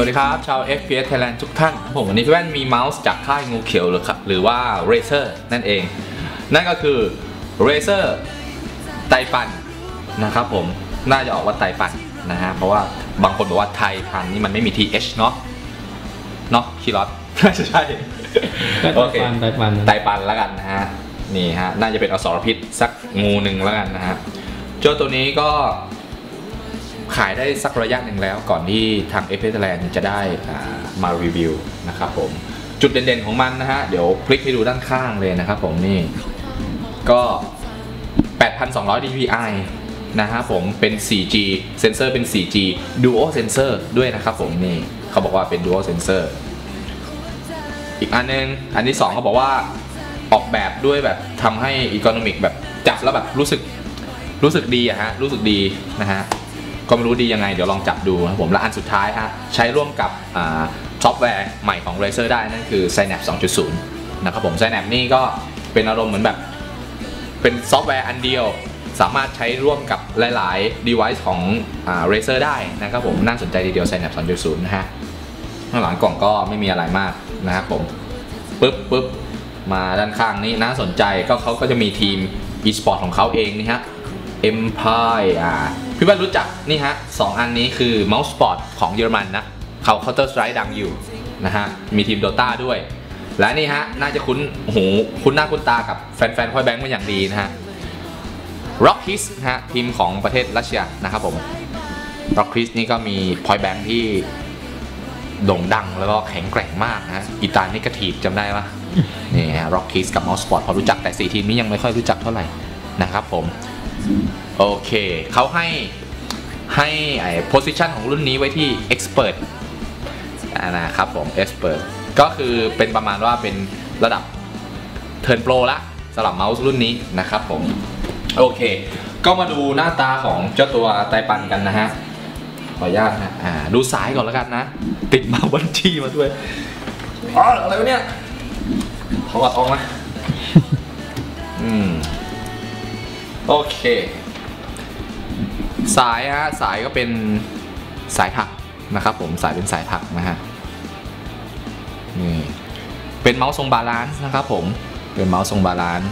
วัสดีครับ ชาว FPS Thailand ทุกท่าน ผมวันนี้พี่แว่นมีเมาส์จากค่ายงูเขียวหรือครับหรือว่า Razer นั่นเอง นั่นก็คือ Razer ไตปันนะครับผมน่าจะออกว่าไตปันนะฮะ เพราะว่าบางคนบอกว่าไทยพันนี่มันไม่มี TH เนาะเนาะคีรอตน่าจะใช่ก็ไตปันไตปันไตปันแล้วกันนะฮะ นี่ฮะ น่าจะเป็นอสรพิษสักงูหนึ่งแล้วกันนะฮะเจ้าตัวนี้ก็ ขายได้สักระยะหนึ่งแล้วก่อนที่ทาง f อ l a n d จะได้มารีวิวนะครับผมจุดเด่นๆของมันนะฮะ เดี๋ยวคลิกให้ดูด้านข้างเลยนะครับผมนี่ ก็ 8,200 dpi นะฮะผมเป็น 4G เซนเซอร์เป็น 4G dual sensor ด้วยนะครับผมนี่เขาบอกว่าเป็น dual sensor อีกอันนึง อันที่2เขาบอกว่าออกแบบด้วยแบบทำให้อี o n o น i c แบบจับแล้วแบบรู้สึกรู้สึกดีอะฮะ รู้สึกดีนะฮะ ก็ไม่รู้ดียังไงเดี๋ยวลองจับดูนะครับผมและอันสุดท้ายฮะใช้ร่วมกับซอฟต์แวร์ใหม่ของ Razer ได้นั่นคือ Synapse 2.0 นะครับผม Synapse นี่ก็เป็นอารมณ์เหมือนแบบ เป็นซอฟต์แวร์อันเดียว สามารถใช้ร่วมกับหลาย ๆ device ของ Razer ได้นะครับผมน่าสนใจทีเดียว Synapse 2.0 นะฮะข้างหลังกล่องก็ไม่มีอะไรมากนะครับผมปึ๊บปึ๊บมาด้านข้างนี้น่าสนใจก็เขาก็จะมีทีม e-sport ของเขาเองนี่ฮะ Empire อ่า พี่ว่านรู้จักนี่ฮะสองอันนี้คือ Mouse Sport ของเยอรมันนะเขา Counter Strike ดังอยู่นะฮะมีทีม Dota ด้วย และนี่ฮะน่าจะคุ้นโอ้โหคุ้นหน้าคุ้นตากับแฟนๆพอยแบงค์มาอย่างดีนะฮะ Rockies นะฮะทีมของประเทศรัสเซียนะครับผม Rockies นี่ก็มีพอยแบงค์ที่โด่งดังแล้วก็แข็งแกร่งมากนะอิตานิกทีฟจำได้ปะนี่ฮะร็อกคีสกับมอสปอร์ตพอรู้จักแต่4ทีมนี้ยังไม่ค่อยรู้จักเท่าไหร่นะครับผม โอเคเขาให้ให้ไอ้ position ของรุ่นนี้ไว้ที่ expert นะครับผม expert ก็คือเป็นประมาณว่าเป็นระดับ Turn Pro ละสำหรับเมาส์รุ่นนี้นะครับผม โอเค ก็มาดูหน้าตาของเจ้าตัวไตปันกันนะฮะ ขออนุญาตนะอ่าดูสายก่อนแล้วกันนะ ติดมาบัญชีมาด้วยอ๋ออะไรวะเนี่ยถอดออกมาอืม โอเค สายฮะสายก็เป็นสายถักนะครับผมสายเป็นสายถักนะฮะนี่เป็นเมาส์ทรงบาลานซ์นะครับผมเป็นเมาส์ทรงบาลานซ์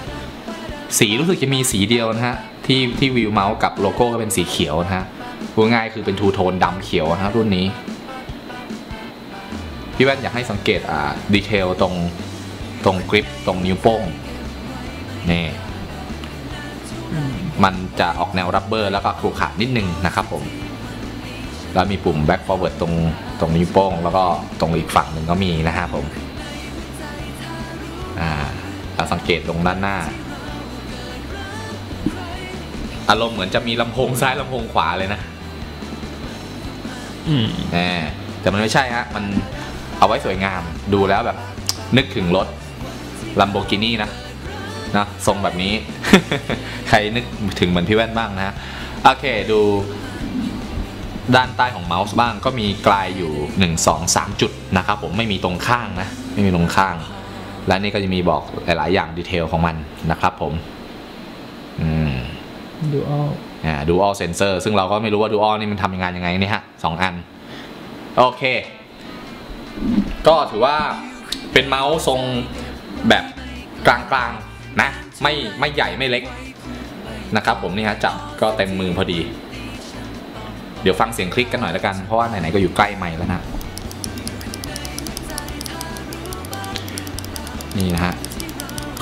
สีรู้สึกจะมีสีเดียวนะฮะที่ที่วิวเมาส์กับโลโก้ก็เป็นสีเขียวนะฮะพูดง่ายคือเป็นทูโทนดำเขียวนะครับรุ่นนี้ พี่แว่นอยากให้สังเกตอ่าดีเทลตรงตรงกริปตรงนิ้วโป้งนี่ มันจะออกแนวรับเบอร์แล้วก็ขรุขระนิดนึงนะครับผม แล้วมีปุ่ม back forward ตรงตรงนิ้วโป้ง แล้วก็ตรงอีกฝั่งหนึ่งก็มีนะฮะผมอ่าเราสังเกตตรงด้านหน้า อารมณ์เหมือนจะมีลำโพงซ้ายลำโพงขวาเลยนะอืมแน่แต่มันไม่ใช่ฮะมันเอาไว้สวยงามดูแล้วแบบ นึกถึงรถ Lamborghini นะ นะทรงแบบนี้ ใครนึกถึงเหมือนพี่แว่นบ้างนะฮะโอเคดูด้านใต้ของเมาส์บ้างก็มีกลายอยู่ 1 2 3 จุดนะครับผมไม่มีตรงข้างนะ ไม่มีตรงข้าง และนี่ก็จะมีบอกหลาย ๆ อย่างดีเทลของมันนะครับผมอืมดูออลอ่า dual sensor ซึ่งเราก็ไม่รู้ว่า dual นี่มันทำงานยังไงนี่ฮะสองอัน โอเค ก็ถือว่าเป็นเมาส์ทรงแบบกลาง ๆ นะไม่ไม่ใหญ่ไม่เล็กนะครับผมนี่ฮะจับก็เต็มมือพอดี เดี๋ยวฟังเสียงคลิกกันหน่อยแล้วกัน เพราะว่าไหนๆก็อยู่ใกล้ไมค์แล้วนะ นี่นะฮะ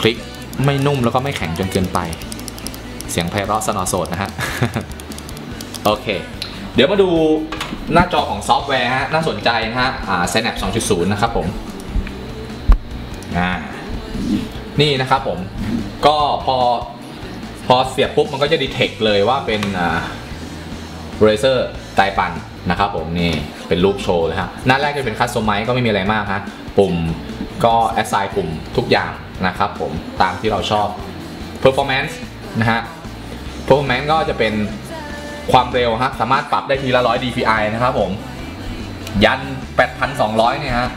คลิกไม่นุ่มแล้วก็ไม่แข็งจนเกินไป เสียงไพเราะสนอโสดนะฮะ โอเค เดี๋ยวมาดูหน้าจอของซอฟต์แวร์ฮะ น่าสนใจนะฮะ อ่า Synapse 2.0 นะครับผม อ่า นี่นะครับผมก็พอพอเสียบปุ๊บมันก็จะดีเทคเลยว่าเป็นอ่า Razer ไตปันนะครับผมนี่เป็นรูปโชว์เลยฮะหน้าแรกจะเป็นคัสตอมไมก็ไม่มีอะไรมากฮะปุ่มก็ assign ปุ่มทุกอย่างนะครับผมตามที่เราชอบ performance นะฮะ performance ก็จะเป็นความเร็วฮะสามารถปรับได้ทีละ 100 dpi นะครับผม ยัน 8,200 เนี่ยฮะ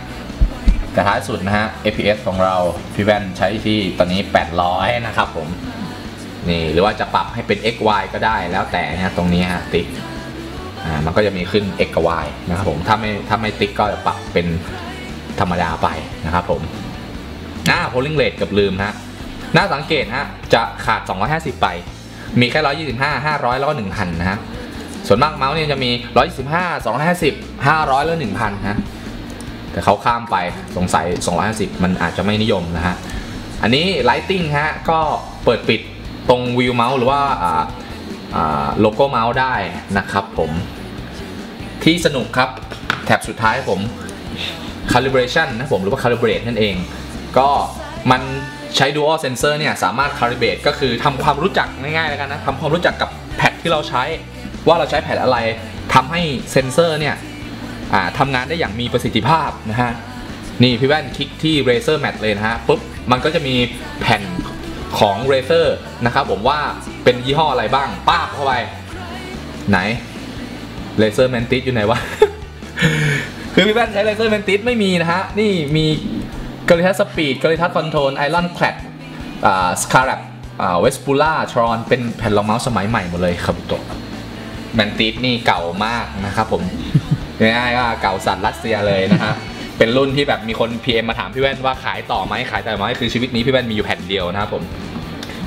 แต่ท้ายสุดนะฮะ fps ของเราพี่แว่นใช้ที่ตอนนี้ 800 นะครับผม นี่หรือว่าจะปรับให้เป็น xy ก็ได้แล้วแต่นะฮะตรงนี้ฮะติ๊กอ่ามันก็จะมีขึ้น x กับ y นะครับผมถ้าไม่ถ้าไม่ติ๊กก็จะปรับเป็นธรรมดาไปนะครับผมหน้า polling rate กับลืมนะหน้าสังเกตฮะจะขาด 250 ไป มีแค่ 125 500 แล้วก็1,000 นะฮะส่วนมากเมาส์เนี่ยจะมี 125 250 500 แล้ว 1,000นะ แต่เขาข้ามไปสงสัย 250 มันอาจจะไม่นิยมนะฮะ อันนี้ Lighting ฮะ ก็เปิดปิดตรงวิวเมาส์หรือว่าอ่าอ่าโลโก้เมาส์ได้นะครับผม ที่สนุกครับ แท็บสุดท้ายผม calibration นะผมหรือว่า calibrate นั่นเอง ก็มันใช้ dual sensor เนี่ย สามารถ calibrate ก็คือทำความรู้จักง่ายๆแล้วกันนะทำความรู้จักกับแพดที่เราใช้ว่าเราใช้แพดอะไรทำให้เซนเซอร์เนี่ย ทำงานได้อย่างมีประสิทธิภาพนะฮะนี่พี่แว่นคลิกที่ Razer Mat เลยนะฮะปุ๊บมันก็จะมีแผ่นของ Razer นะครับผมว่าเป็นยี่ห้ออะไรบ้างป้าบเข้าไป ไหน Razer Mantis อยู่ไหนวะ คือพี่แว่นใช้ Razer Mantis ไม่มีนะฮะ นี่มี g a l i t a Speed g a l i t a Control Iron Clad อ่า Scarab อ่า Vespula Tron เป็นแผ่นรองเมาส์สมัยใหม่หมดเลยครับตัวแมนติสนี่เก่ามากนะครับผม ง่ายๆก็เก่าสัตว์รัสเซียเลยนะฮะเป็นรุ่นที่แบบมีคน PM มาถามพี่แว่นว่าขายต่อไหมขายต่อไหมคือชีวิตนี้พี่แว่นมีอยู่แผ่นเดียวนะครับผม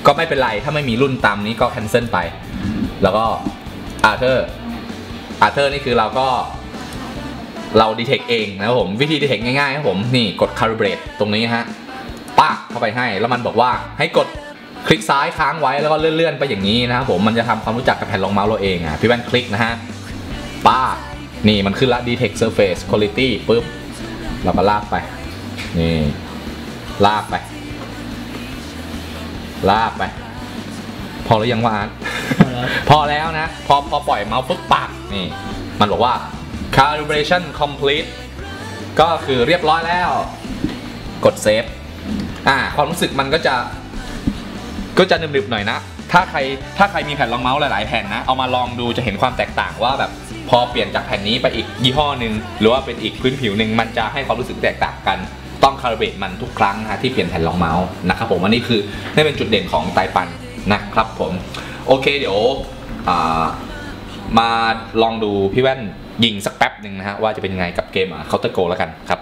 ก็ไม่เป็นไรถ้าไม่มีรุ่นตามนี้ก็แคนเซิลไป แล้วก็อาร์เธอร์อาร์เธอร์นี่คือเราก็เราดีเทคเองนะครับผมวิธีดีเทคง่ายๆครับผมนี่กด calibrate ตรงนี้ฮะปากเข้าไปให้ แล้วมันบอกว่าให้กดคลิกซ้ายค้างไว้แล้วก็เลื่อนๆไปอย่างนี้นะครับผมมันจะทำความรู้จักกับแผ่นรองเมาส์เราเองอะพี่แว่นคลิกนะฮะป้าก นี่มันขึ้นละ detect surface quality ปุ๊บ เราก็ลากไป นี่ ลากไป ลากไป พอหรือยังว่าอาร์ตพอแล้วนะ พอพอปล่อยเมาส์ปุ๊บปักนี่ มันบอกว่า calibration complete ก็คือเรียบร้อยแล้ว กดเซฟ อ่า ความรู้สึกมันก็จะ ก็จะหนึบๆหน่อยนะ ถ้าใครถ้าใครมีแผ่นรองเมาส์หลาย ๆ แผ่นนะ เอามาลองดูจะเห็นความแตกต่างว่าแบบพอเปลี่ยนจากแผ่นนี้ไปอีกยี่ห้อหนึ่งหรือว่าเป็นอีกพื้นผิวหนึ่งมันจะให้ความรู้สึกแตกต่างกัน ต้องคาลิเบตมันทุกครั้งนะที่เปลี่ยนแผ่นรองเมาส์นะครับผมอันนี้คือนี่เป็นจุดเด่นของไตปันนะครับผมโอเคเดี๋ยวมาลองดูพี่แว่นยิงสักแป๊บหนึ่งนะฮะว่าจะเป็นยังไงกับเกมอะ Counter Go แล้วกันครับ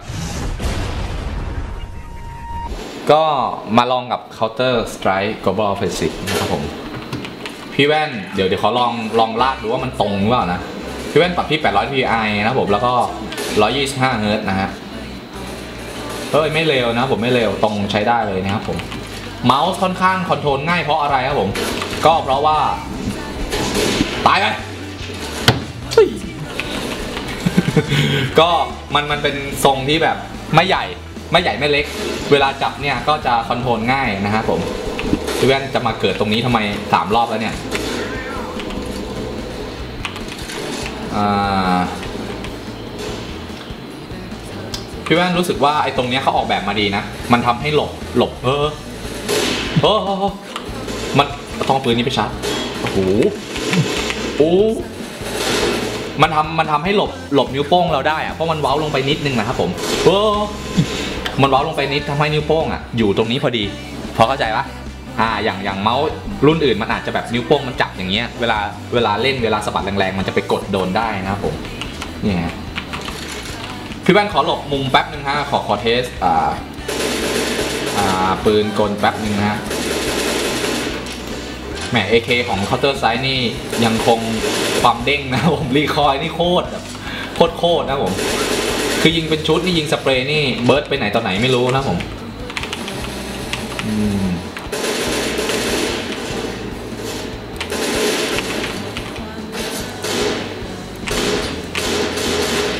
ก็มาลองกับ Counter Strike Global Offensive นะครับผม พี่แว่นเดี๋ยวเดี๋ยวขอลองลองลากดูว่ามันตรงหรือเปล่านะ พี่แว่นปรับที่ 800 ppi นะครับผมแล้วก็ 125 เฮิร์ตนะฮะเฮ้ยไม่เร็วนะผมไม่เร็วตรงใช้ได้เลยนะครับผม เมาส์ค่อนข้างคอนโทรลง่ายเพราะอะไรครับผม ก็เพราะว่า ตายไปก็มันมันเป็นทรงที่แบบไม่ใหญ่ ไม่ใหญ่ไม่เล็ก เวลาจับเนี่ยก็จะคอนโทรลง่ายนะครับผมพี่แว่นจะมาเกิดตรงนี้ทำไมสามรอบแล้วเนี่ยพี่แว่นรู้สึกว่าไอ้ตรงเนี้ยเขาออกแบบมาดีนะ มันทำให้หลบหลบเออเออมันต้องปืนนี้ไปชาร์จโอ้โหโอ้มันทำมันทำให้หลบหลบนิ้วโป้งเราได้อะเพราะมันเว้าลงไปนิดนึงนะครับผมเออ มันเว้าลงไปนิดทำให้นิ้วโป้งอะอยู่ตรงนี้พอดีพอเข้าใจปะอ่าอย่างอย่างเมาส์รุ่นอื่นมันอาจจะแบบนิ้วโป้งมันจับอย่างเงี้ยเวลาเวลาเล่นเวลาสะบัดแรงๆมันจะไปกดโดนได้นะครับผมนี่ฮะพี่แว่นขอหลบมุมแป๊บหนึ่งฮะขอขอเทสอ่าอ่าปืนกลแป๊บหนึ่งนะฮะแหม AK ของ Counter s i ซ e นี่ยังคงความเด้งนะผมรีคอยนี่โคตรโคตรโคตรนะผม คือยิงเป็นชุดนี่ยิงสเปรย์นี่เบิร์ดไปไหนตอนไหนไม่รู้นะผม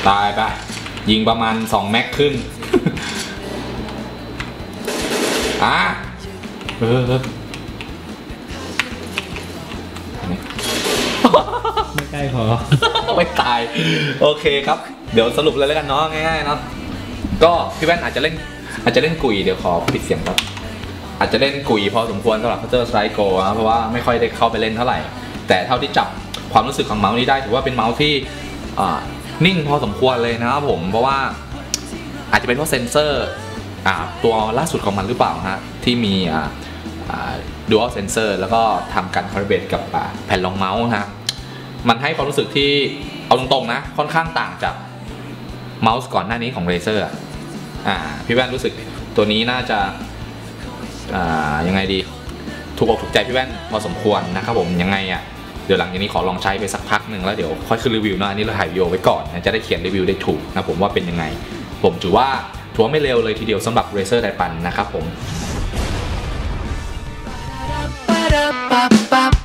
ตายไปยิงประมาณ 2 แม็กครึ่งอะเออไม่ใกล้พอไม่ตาย โอเคครับ เดี๋ยวสรุปเลยแล้วกันเนาะง่ายๆเนาะก็พี่แว่นอาจจะเล่นอาจจะเล่นกุยเดี๋ยวขอปิดเสียงครับอาจจะเล่นกุยพอสมควรสำหรับ Counter Strike Go นะเพราะว่าไม่ค่อยได้เข้าไปเล่นเท่าไหร่ แต่เท่าที่จับความรู้สึกของเมาส์นี้ได้ถือว่าเป็นเมาส์ที่นิ่งพอสมควรเลยนะครับผมเพราะว่าอาจจะเป็นเพราะเซนเซอร์ตัวล่าสุดของมันหรือเปล่าฮะที่มีอ่าอ่า dual sensor แล้วก็ทำการ calibrate กับแผ่นรองเมาส์นะฮะมันให้ความรู้สึกที่เอาตรงๆนะค่อนข้างต่างจาก เมาส์ก่อนหน้านี้ของ r a เซอร์อ่าพี่แว่นรู้สึกตัวนี้น่าจะอ่ายังไงดี ถูกอกถูกใจพี่แว่นพอสมควรนะครับผมยังไงอะ่ะเดี๋ยวหลังจากนี้ขอลองใช้ไปสักพักหนึ่งแล้วเดี๋ยวค่อยขึ้นรีวิวเนะอันนี้เราถ่ายวิดีโอไว้ก่อนนะจะได้เขียนรีวิวได้ถูกนะผมว่าเป็นยังไง ผมถือว่าถือว่าไม่เร็วเลยทีเดียวสำหรับ Razer ไดปันนะครับผม Ba-da-ba-ba-ba